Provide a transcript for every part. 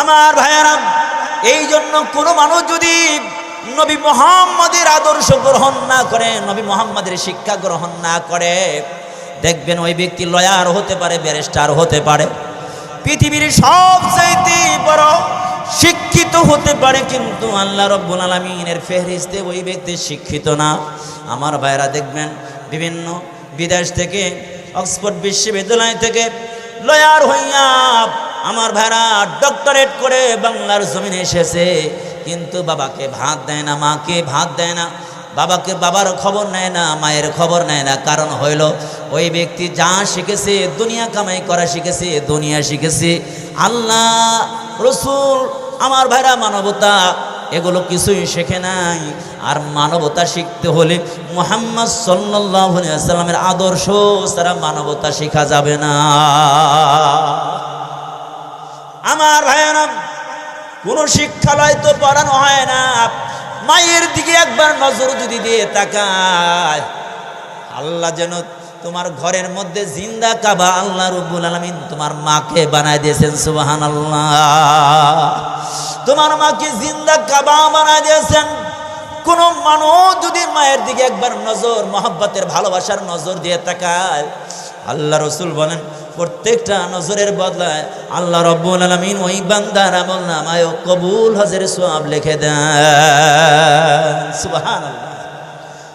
আমার ভাইয়ারা এই জন্য কোনো মানুষ যদি নবী মোহাম্মদের আদর্শ গ্রহণ না করে, নবী মোহাম্মদের শিক্ষা গ্রহণ না করে, দেখবেন ওই ব্যক্তি লয়ার হতে পারে, ব্যারিস্টার হতে পারে। পৃথিবীর সবচাইতে বড় শিক্ষিত হতে পারে কিন্তু আল্লাহ রব্বুল আলমিনের ফেহরিস্তে ওই ব্যক্তি শিক্ষিত না। আমার ভাইরা দেখবেন বিভিন্ন বিদেশ থেকে, অক্সফোর্ড বিশ্ববিদ্যালয় থেকে লয়ার হইয়া আমার ভাইরা ডক্টরেট করে বাংলার জমিনে এসেছে। কিন্তু বাবাকে ভাত দেয় না, মাকে ভাত দেয় না। বাবাকে বাবার খবর নেয় না, মায়ের খবর নেয় না। কারণ হইল, ওই ব্যক্তি যা শিখেছে, দুনিয়া কামাই করা শিখেছে, দুনিয়া শিখেছে। আল্লাহ, রসুল, আমার ভাইরা মানবতা, এগুলো কিছুই শেখে নাই। আর মানবতা শিখতে হলে মোহাম্মদ সাল্লামের আদর্শ ছাড়া মানবতা শেখা যাবে না। আমার ভাইয়ারা কোনো শিক্ষালয় তো পড়ানো হয় না। মায়ের দিকে একবার নজর যদি দিয়ে তাকায়, আল্লাহ যেন তোমার ঘরের মধ্যে জিন্দা কাবা আল্লাহ রব্বুল আলমিন তোমার মাকে বানায় দিয়েছেন সুবাহান আল্লাহ তোমার মাকে জিন্দা কাবা বানায় দিয়েছেন। কোন মানুষ যদি মায়ের দিকে একবার নজর, মহব্বতের ভালোবাসার নজর দিয়ে তাকায় আল্লাহ রসুল বলেন, প্রত্যেকটা নজরের বদলায় আল্লাহ রব্বুল আলমিন ওই বান্দার আমল নামায় কবুল হজের সোয়াব লিখে দেন।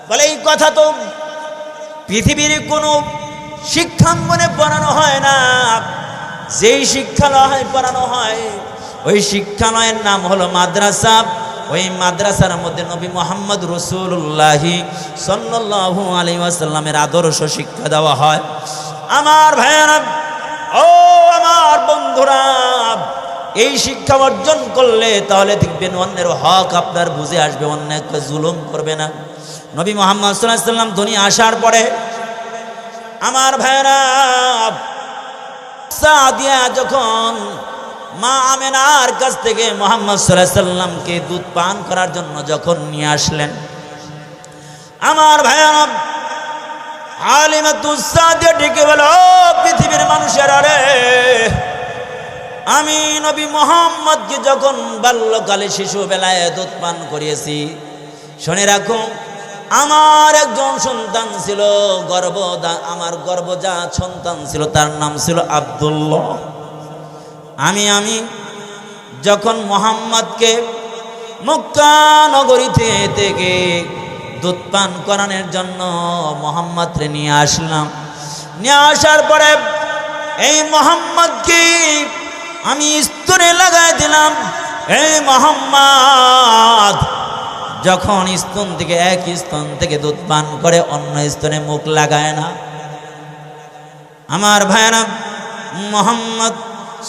বলে, এই কথা তো পৃথিবীর কোনো শিক্ষাঙ্গনে পড়ানো হয় না। যেই শিক্ষালয় পড়ানো হয়, ওই শিক্ষালয়ের নাম হলো মাদ্রাসা। ওই মাদ্রাসার মধ্যে নবী মোহাম্মদ রসুল্লাহি সাল্লাল্লাহু আলাইহি ওয়াসাল্লামের আদর্শ শিক্ষা দেওয়া হয়। আমার ভাইয়েরা, ও আমার বন্ধুরা, এই শিক্ষা অর্জন করলে তাহলে দেখবেন অন্যের হক আপনার বুঝে আসবে অন্যকে জুলুম করবে না। নবী মোহাম্মদ সাল্লাম ধনী আসার পরে আমার ভাইরা সাদিয়া যখন মা আমেনার কাছ থেকে মোহাম্মদ সাল্লামকে দুধ পান করার জন্য যখন নিয়ে আসলেন, আমার ভাইরা আলিমাতুসাদিয়া ডেকে বলো পৃথিবীর মানুষের আরে, আমি নবী মোহাম্মদকে যখন বাল্যকালে শিশু বেলায় দুধ পান করিয়েছি, শুনে রাখো, আমার একজন সন্তান ছিল গর্ভদা, আমার গর্ভজাত সন্তান ছিল, তার নাম ছিল আবদুল্লাহ। আমি আমি যখন মোহাম্মদকে মক্কা নগরী থেকে দুধ পান করানোর জন্য মোহাম্মদকে নিয়ে আসলাম, নিয়ে আসার পরে এই মোহাম্মদকে আমি স্তরে লাগাই দিলাম। এই মোহাম্মদ যখন স্তন থেকে এক স্তন থেকে দুধ পান করে, অন্য স্তনে মুখ লাগায় না। আমার ভাইরা মোহাম্মদ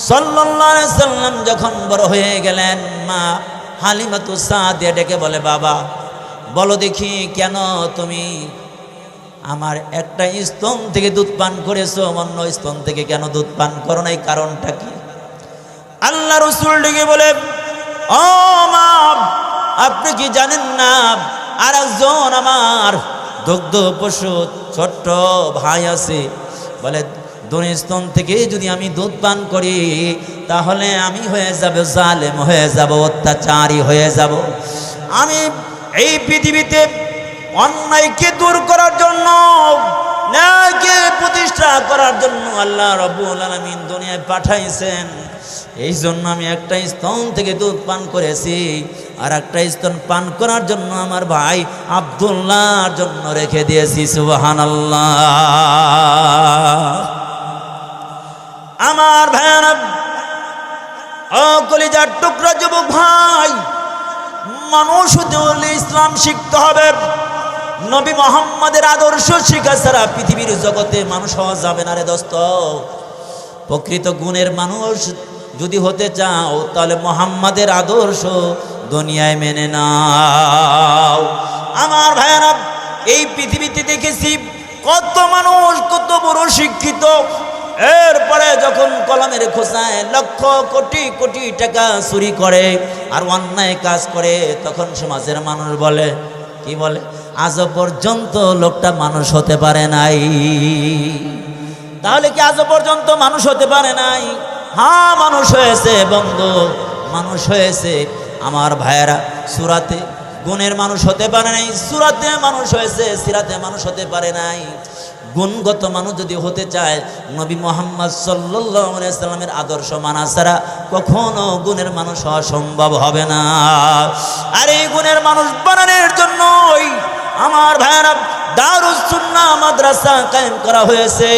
সাল্লাম যখন বড় হয়ে গেলেন, মা হালিমাতু সাদিয়া ডেকে বলে, বাবা, বলো দেখি কেন তুমি আমার একটা স্তন থেকে দুধ পান করেছ, অন্য স্তন থেকে কেন দুধ পান করো নাই কারণটা কি? আল্লাহ রসুল ডেকে বলে, ও মা, আপনি কি জানেন না আর একজন আমার দুগ্ধ পশু ছোট্ট ভাই আছে? বলে স্তন থেকে যদি আমি দুধ পান করি, তাহলে আমি হয়ে যাব জালেম, হয়ে যাব অত্যাচারী, হয়ে যাব। আমি এই পৃথিবীতে অন্যায়কে দূর করার জন্য প্রতিষ্ঠা করার জন্য আল্লাহ রব্বুল আলমিন দুনিয়ায় পাঠাইছেন। এই জন্য আমি একটা স্তন থেকে দুধ পান করেছি, আর একটা স্তন পান করার জন্য আমার ভাই আবদুল্লাহর জন্য রেখে দিয়েছি সুবাহান আমার ও কলিজার টুকরা যুবক ভাই, মানুষ হতে ইসলাম শিখতে হবে। নবী মোহাম্মদের আদর্শ শিখা ছাড়া পৃথিবীর জগতে মানুষ হওয়া যাবে না রে দোস্ত। প্রকৃত গুণের মানুষ যদি হতে চাও, তাহলে মোহাম্মদের আদর্শ দুনিয়ায় মেনে নাও। আমার ভাইয়ারা, এই পৃথিবীতে দেখেছি কত মানুষ, কত বড় শিক্ষিত এরপরে যখন কলমের খোসায় লক্ষ কোটি কোটি টাকা চুরি করে আর অন্যায় কাজ করে, তখন সমাজের মানুষ বলে, কি বলে? আজ পর্যন্ত লোকটা মানুষ হতে পারে নাই। তাহলে কি আজ পর্যন্ত মানুষ হতে পারে নাই? হ্যাঁ মানুষ হয়েছে বন্ধু, মানুষ হয়েছে। আমার ভাইয়েরা, সুরাতে গুণের মানুষ হতে পারে নাই, সুরাতে মানুষ হয়েছে, সিরাতে মানুষ হতে পারে নাই। গুণগত মানুষ যদি হতে চায়, নবী মোহাম্মদ সাল্লামের আদর্শ মানা ছাড়া কখনো গুণের মানুষ হওয়া সম্ভব হবে না। আর এই গুণের মানুষ বানানোর জন্যই আমার ভাইয়েরা দারুসুন্না মাদ্রাসা কায়েম করা হয়েছে।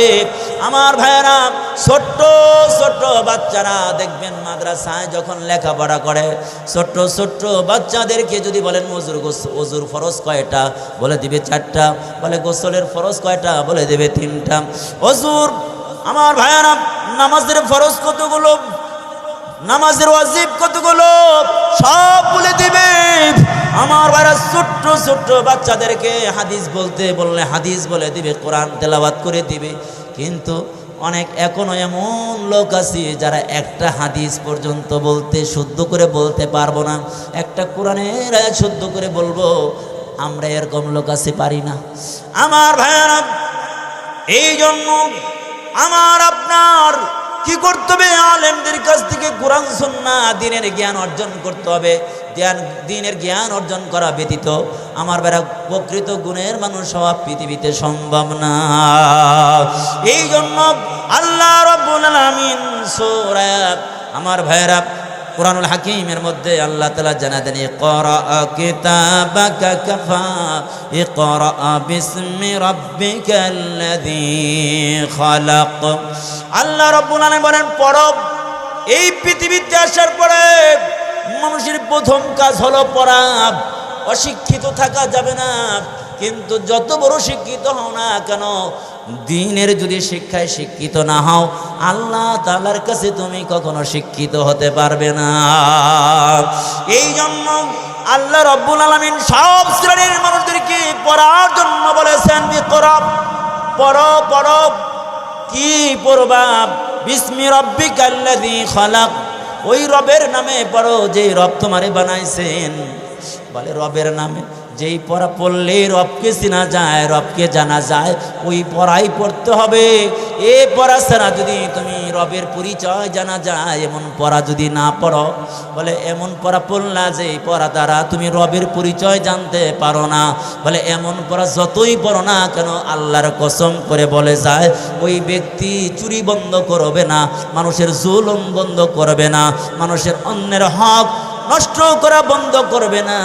আমার ভাইয়েরা, ছোট্ট ছোট্ট বাচ্চারা দেখবেন মাদ্রাসায় যখন লেখাপড়া করে, ছোট্ট ছোট্ট বাচ্চাদেরকে যদি বলেন, মজুর অজুর ফরজ কয়টা? বলে দিবে চারটা। বলে, গোসলের ফরজ কয়টা? বলে দেবে তিনটা। অজুর, আমার ভাইয়েরা, নামাজের ফরজ কতগুলো? নামাজের ওয়াজিব কতগুলো? সব বলে দিবে। আমার ভাইরা ছোট্ট ছোট্ট বাচ্চাদেরকে হাদিস বলতে বললে হাদিস বলে দিবে, কোরআন তেলাবাত করে দিবে। কিন্তু অনেক এখনও এমন লোক আছে যারা একটা হাদিস পর্যন্ত বলতে শুদ্ধ করে বলতে পারব না। একটা কোরআনের শুদ্ধ করে বলব, আমরা এরকম লোক আছে, পারি না। আমার ভাইয়ারা এই জন্য আমার আপনার কি করতে হবে? আলেমদের কাছ থেকে কোরআন, সন্না, দিনের জ্ঞান অর্জন করতে হবে। দিনের জ্ঞান অর্জন করা ব্যতীত আমার বেড়া প্রকৃত গুণের মানুষ হওয়া পৃথিবীতে সম্ভব না। এই জন্য আল্লাহ রব্বুল আলামিন আমার ভাইরা কোরআনুল হাকিমের মধ্যে আল্লাহ তালা জানা দেন আল্লাহ রাব্বুল আলামিন বলেন পরব এই পৃথিবীতে আসার পরে মানুষের প্রথম কাজ হলো পড়া। অশিক্ষিত থাকা যাবে না, কিন্তু যত বড় শিক্ষিত হও না কেন দিনের যদি শিক্ষায় শিক্ষিত না হও, আল্লাহ তালার কাছে তুমি কখনো শিক্ষিত হতে পারবে না। এই জন্য আল্লাহ রব্বুল আলমিন সব শ্রেণির মানুষদেরকে পড়ার জন্য বলেছেন বিকরব পড়ো পড়ো, কি পড়বা বিস্মি রব্বি কাল্লাদি খলাক। ওই রবের নামে পড়ো যে রব তোমারে বানাইছেন। বলে রবের নামে? যেই পড়া পড়লে রবকে চেনা যায়, রবকে জানা যায়, ওই পড়াই পড়তে হবে। এ পড়া ছাড়া যদি তুমি রবের পরিচয় জানা যায়, এমন পড়া যদি না পড়ো, বলে এমন পড়া পড়লা যে এই পড়া দ্বারা তুমি রবের পরিচয় জানতে পারো না। বলে এমন পড়া যতই পড়ো না কেন, আল্লাহর কসম করে বলে যায়, ওই ব্যক্তি চুরি বন্ধ করবে না, মানুষের জুলুম বন্ধ করবে না, মানুষের অন্যের হক নষ্ট করা বন্ধ করবে না।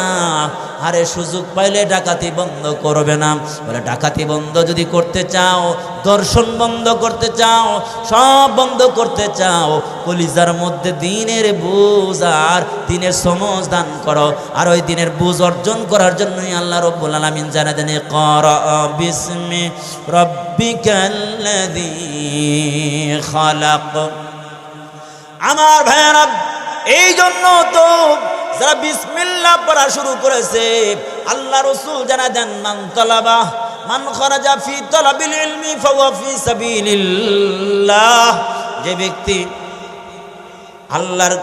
আরে সুযোগ পাইলে ডাকাতি বন্ধ করবে না। বলে, ডাকাতি বন্ধ যদি করতে চাও, দর্শন বন্ধ করতে চাও, সব বন্ধ করতে চাও, কলিজার মধ্যে দিনের বুঝ আর দিনের সমজ দান করো। আর ওই দিনের বুঝ অর্জন করার জন্যই আল্লাহ রব্বুল আলামিন জানা দেন, কর বিস্মি রব্বিকাল্লাযী খালাক। আমার ভাইয়ারা এই জন্য তো যারা বিসমিল্লাহ পড়া শুরু করেছে, আল্লাহ রসুল জানা দেন, মান তলাবা, মান খরাজা ফি তলাবিল ইলমি ফাওয়া ফি সাবিলিল্লাহ। যে ব্যক্তি আল্লাহর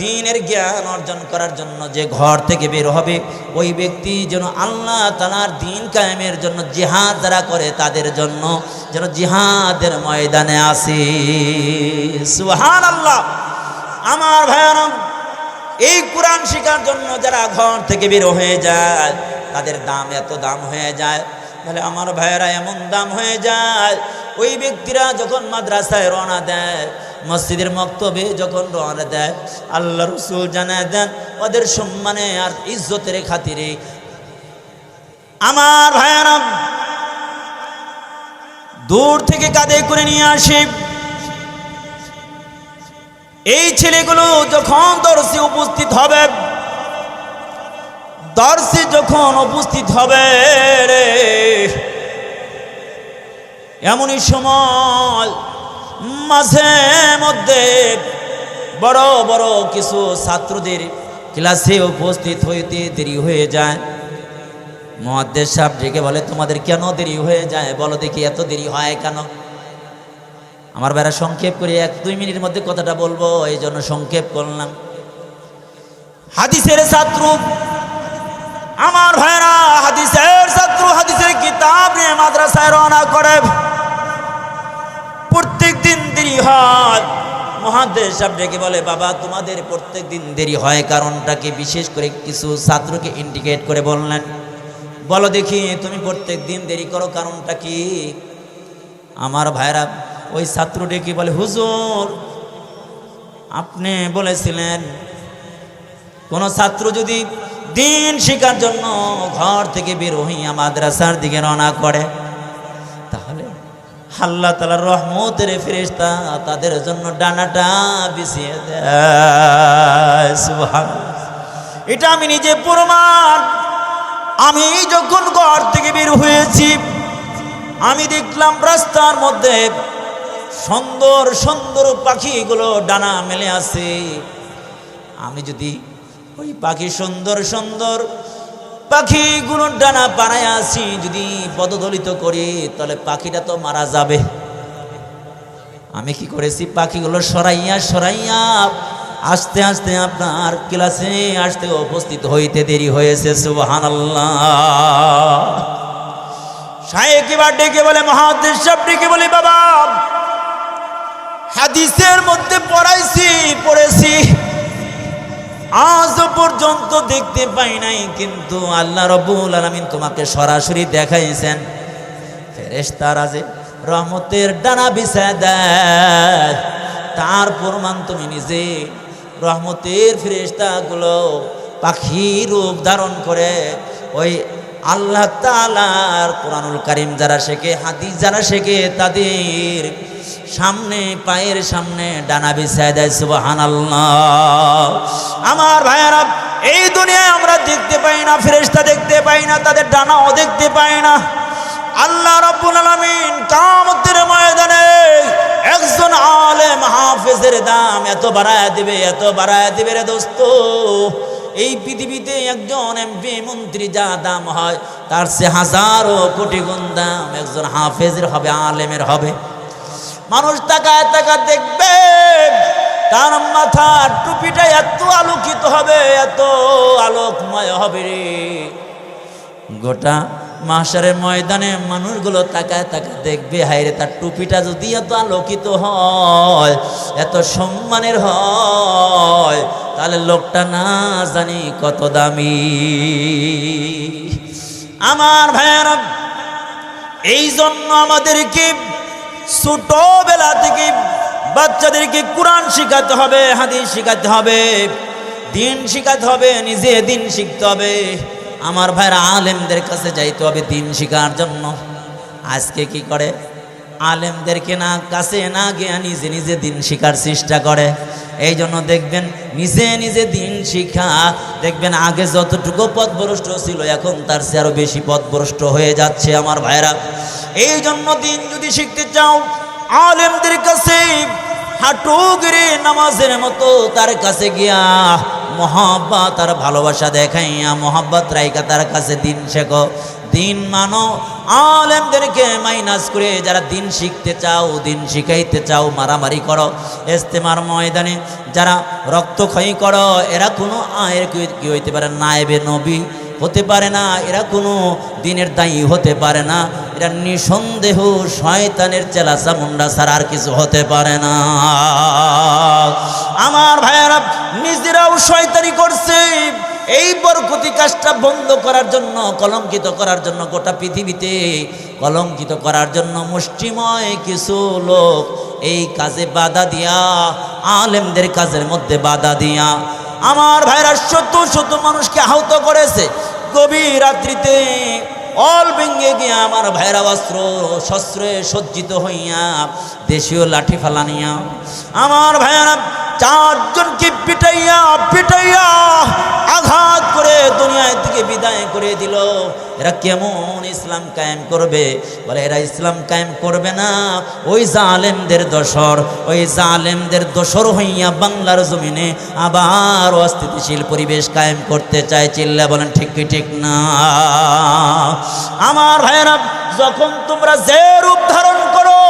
দিনের জ্ঞান অর্জন করার জন্য যে ঘর থেকে বের হবে, ওই ব্যক্তি যেন আল্লাহ তালার দিন কায়েমের জন্য জিহাদ যারা করে, তাদের জন্য যেন জিহাদের ময়দানে আসে। সুহান আল্লাহ আমার ভাইয়ারাম, এই কোরআন শেখার জন্য যারা ঘর থেকে বের হয়ে যায়, তাদের দাম এত দাম হয়ে যায়। বলে, আমার ভাইয়েরা, এমন দাম হয়ে যায়। ওই ব্যক্তিরা যখন মাদ্রাসায় রওনা দেয়, মসজিদের মক্তবে যখন রওনা দেয়, আল্লাহ রসুল জানায় দেন, ওদের সম্মানে আর ইজ্জতের খাতিরে। আমার ভাইয়ারাম, দূর থেকে কাঁধে করে নিয়ে আসে। এই ছেলেগুলো যখন দর্শে উপস্থিত হবে, দর্শে যখন উপস্থিত হবে রে, এমনই সময় মাঝে মধ্যে বড় বড় কিছু ছাত্রদের ক্লাসে উপস্থিত হইতে দেরি হয়ে যায়। মহাদ্দেশ সাহেব ডেকে বলে, তোমাদের কেন দেরি হয়ে যায়? বলো দেখি এত দেরি হয় কেন? আমার বেড়া সংক্ষেপ করে এক দুই মিনিটের মধ্যে কথাটা বলব, এই জন্য সংক্ষেপ করলাম। হাদিসের ছাত্র, আমার ভাইরা হাদিসের ছাত্র, হাদিসের কিতাব নিয়ে মাদ্রাসায় রওনা করে। প্রত্যেক দিন দেরি হয়। মহাদেশ সাহেব ডেকে বলে, বাবা, তোমাদের প্রত্যেক দিন দেরি হয় কারণটাকে বিশেষ করে কিছু ছাত্রকে ইন্ডিকেট করে বললেন। বলো দেখি, তুমি প্রত্যেক দিন দেরি করো, কারণটা কি? আমার ভাইরা ওই ছাত্র ডেকে বলে, হুজুর, আপনি বলেছিলেন, কোন ছাত্র যদি দিন শেখার জন্য ঘর থেকে বের হইয়া মাদ্রাসার দিকে রওনা করে, তাহলে আল্লাহ তালার রহমতের ফেরেশতা তাদের জন্য ডানাটা বিছিয়ে দেয়। এটা আমি নিজে প্রমাণ আমি যখন ঘর থেকে বের হয়েছি, আমি দেখলাম রাস্তার মধ্যে সুন্দর সুন্দর পাখিগুলো ডানা মেলে আছে। আমি যদি ওই পাখি সুন্দর সুন্দর পাখিগুলো ডানা পাড়ায় আসি যদি পদদলিত করি, তাহলে পাখিটা তো মারা যাবে। আমি কি করেছি? পাখিগুলো সরাইয়া সরাইয়া আস্তে আস্তে আপনার ক্লাসে আসতে উপস্থিত হইতে দেরি হয়েছে সুবাহান সাহেব এবার ডেকে বলে মহাদেশ ডেকে বলে, বাবা হাদিসের মধ্যে পড়াইছি, পড়েছি। আজ পর্যন্ত দেখতে পাই নাই, কিন্তু আল্লাহ রব্বুল আলামিন তোমাকে সরাসরি দেখাইছেন। ফেরেশতারা যে রহমতের ডানা বিছায় দেয়, তার প্রমাণ তুমি নিজে। রহমতের ফেরেশতাগুলো পাখি রূপ ধারণ করে, ওই আল্লাহ তাআলার কোরআনুল কারিম যারা শেখে, হাদিস যারা শেখে, তাদের সামনে, পায়ের সামনে ডানা বিছায় দেয়, সুবহানাল্লাহ। আমার ভাইয়ারা, এই দুনিয়ায় আমরা দেখতে পাই না, ফেরেশতা দেখতে পাই না, তাদের ডানাও দেখতে পাই না। আল্লাহ রাব্বুল আলামিন কিয়ামতের ময়দানে একজন আলেম হাফেজের দাম এত বাড়ায় দিবে, এত বাড়ায় দিবে রে দোস্ত। এই পৃথিবীতে একজন এমপি, মন্ত্রী যা দাম হয়, তার সে হাজারো কোটি গুণ দাম একজন হাফেজের হবে, আলেমের হবে। মানুষ তাকায় তাকা দেখবে, তার মাথার টুপিটা এত আলোকিত হবে, এত আলোকময় হবে রে। গোটা মাসারের ময়দানে মানুষগুলো তাকায় তাকায় দেখবে হাইরে তার টুপিটা যদি এত আলোকিত হয়, এত সম্মানের হয়, তাহলে লোকটা না জানি কত দামি। আমার ভাইয়েরা এই জন্য আমাদেরকে ছোটবেলা থেকে বাচ্চাদেরকে কোরআন শেখাতে হবে, হাদিস শেখাতে হবে, দিন শেখাতে হবে, নিজে দিন শিখতে হবে। আমার ভাইরা আলেমদের কাছে যাইতে হবে দিন শেখার জন্য। আজকে কি করে? আলেমদেরকে না কাছে না গিয়ে নিজে নিজে দিন শেখার চেষ্টা করে। এই জন্য দেখবেন, নিজে নিজে দিন শিখা। দেখবেন, আগে যতটুকু পথভ্রষ্ট ছিল, এখন তার চেয়ে আরও বেশি পথভ্রষ্ট হয়ে যাচ্ছে আমার ভাইরা। এই জন্য দিন যদি শিখতে চাও, আলেমদের কাছে হাঁটু গিরে নামাজের মতো তার কাছে গিয়া মহাব্বত আর ভালোবাসা দেখাইয়া মহাব্বত রাইকা তার কাছে দিন শেখো। দিন মানো, আলেমদেরকে মাইনাস করে যারা দিন শিখতে চাও, দিন শিখাইতে চাও, মারামারি করো। ইস্তেমার ময়দানে যারা রক্তক্ষয়ী করো, এরা কোনো আয়ের কি- হইতে পারে? নায়েবে নবী হতে পারে না, এরা কোনো দিনের দায়ী হতে পারে না। এরা নিঃসন্দেহ শয়তানের চেলাসা মুন্ডা ছাড়া আর কিছু হতে পারে না। আমার ভাইয়েরা, নিজেরাও শয়তানি করছে। এই বরকতি কাজটা বন্ধ করার জন্য, কলঙ্কিত করার জন্য গোটা পৃথিবীতে কলঙ্কিত করার জন্য মুষ্টিময় কিছু লোক এই কাজে বাধা দিয়া, আলেমদের কাজের মধ্যে বাধা দিয়া আমার ভাইরা শত শত মানুষকে আহত করেছে। গভীর রাত্রিতে অল ভেঙ্গে গিয়া আমার ভাইরা অস্ত্র, শস্ত্রে সজ্জিত হইয়া দেশীয় লাঠি ফালানিয়া। আমার ভাইয়ারা চারজনকে পিটাইয়া পিটাইয়া আঘাত করে দুনিয়ায় থেকে বিদায় করে দিল? এরা কেমন ইসলাম কায়েম করবে? বলে, এরা ইসলাম কায়েম করবে না। ওই জালেমদের দোসর ওই জালেমদের দোসর হইয়া বাংলার জমিনে আবার অস্থিতিশীল পরিবেশ কায়েম করতে চায়। চিল্লা বলেন, ঠিক কি ঠিক না? আমার ভাইয়েরা, যখন তোমরা যে রূপ ধারণ করো,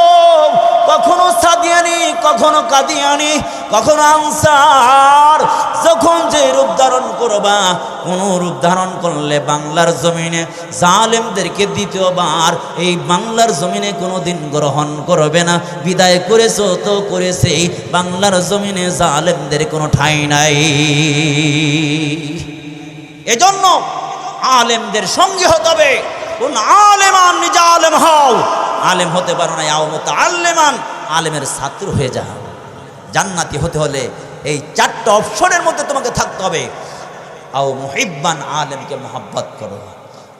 কখনো সাদিয়ানি কখনো কাদিয়ানি কখনো আনসার। যখন যে রূপ ধারণ করবা, কোন রূপ ধারণ করলে বাংলার জমিনে জালেমদেরকে দ্বিতীয়বার এই বাংলার জমিনে কোনো দিন গ্রহণ করবে না। বিদায় করেছ তো করেছে, বাংলার জমিনে জালেমদের কোনো ঠাঁই নাই। এজন্য আলেমদের সঙ্গে হতে হবে। কোন আলেমান নিজে আলেম হও আলেম হতে পারো না আও মতো আলেমান আলেমের ছাত্র হয়ে যাও। জান্নাতি হতে হলে এই চারটা অপশনের মধ্যে তোমাকে থাকতে হবে। আও মুহিব্বান আলেমকে মোহাব্বত করো।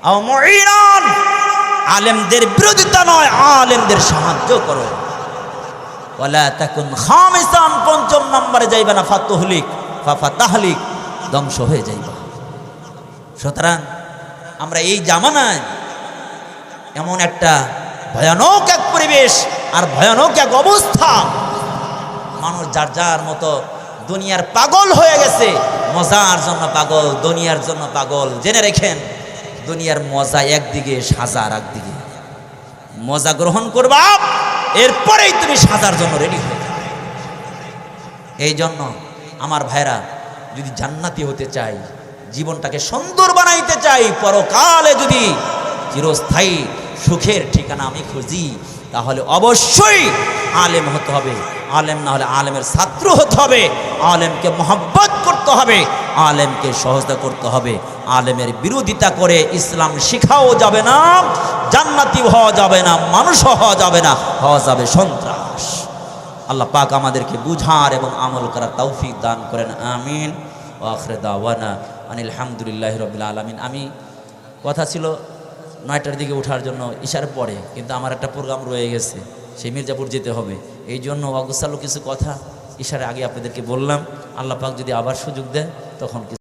আও মুইনান আলেমদের বিরোধিতা নয়, আলেমদের সাহায্য করো। ওয়ালা তাকুন খামিসান, পঞ্চম নম্বরে যাইবে না, ফাতুহলিক ফাফা তাহলিক ধ্বংস হয়ে যাইবা। সুতরাং আমরা এই জামানায় এমন একটা ভয়ানক এক পরিবেশ আর ভয়ানক এক অবস্থা। মানুষ যার যার মতো দুনিয়ার পাগল হয়ে গেছে, মজার জন্য পাগল, দুনিয়ার জন্য পাগল। জেনে রেখেন, দুনিয়ার মজা একদিকে সাজা আর একদিকে মজা গ্রহণ করবা, এরপরেই তুমি সাজার জন্য রেডি হয়ে যাবে। এই জন্য আমার ভাইরা, যদি জান্নাতি হতে চাই, জীবনটাকে সুন্দর বানাইতে চাই, পরকালে যদি চিরস্থায়ী সুখের ঠিকানা আমি খুঁজি, তাহলে অবশ্যই আলেম হতে হবে। আলেম না হলে আলেমের ছাত্র হতে হবে। আলেমকে মহব্বত করতে হবে, আলেমকে সহজতা করতে হবে। আলেমের বিরোধিতা করে ইসলাম শিখাও যাবে না, জান্নাতি হওয়া যাবে না মানুষও হওয়া যাবে না, হওয়া যাবে সন্ত্রাস। আল্লাহ পাক আমাদেরকে বুঝার এবং আমল করার তৌফিক দান করেন, আমিন। ও আখরে দাওয়ানা আনিল হামদুলিল্লাহ রবিল আলমিন। আমি, কথা ছিল নয়টার দিকে ওঠার জন্য ইশার পরে কিন্তু আমার একটা প্রোগ্রাম রয়ে গেছে, সেই মির্জাপুর যেতে হবে। এই জন্য অগোছালো কিছু কথা ইশারে আগে আপনাদেরকে বললাম, আল্লাহ পাক যদি আবার সুযোগ দেয় তখন